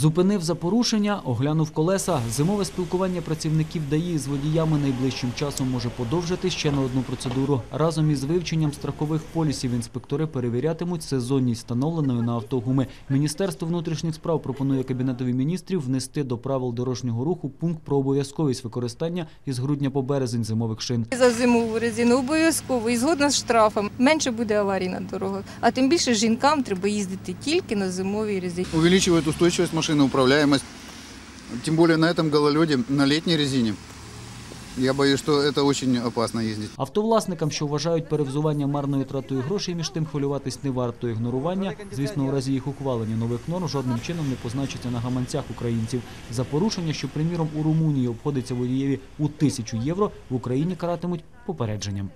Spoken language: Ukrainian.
Зупинив за порушення, оглянув колеса. Зимове спілкування працівників ДАІ з водіями найближчим часом може подовжити ще на одну процедуру. Разом із вивченням страхових полісів інспектори перевірятимуть сезонність встановленої на авто гуми. Міністерство внутрішніх справ пропонує Кабінетові міністрів внести до правил дорожнього руху пункт про обов'язковість використання із грудня по березень зимових шин. За зимову резину обов'язково і згодна з штрафом. Менше буде аварій на дорогах. А тим більше жінкам треба їздити тільки на зимовій резині. увеличивает устойчивость машины, управляемость. Тем более на этом гололеде, на летней резине. Я боюсь, что это очень опасно ездить. Автовласникам, що вважають перевзування марною тратою грошей, між тим хвилюватись не варто ігнорування. Звісно, у разі їх ухвалення нових норм жодним чином не позначиться на гаманцях українців. За порушення, що, приміром, у Румунії обходиться водієві у тисячу євро, в Україні каратимуть попередженням.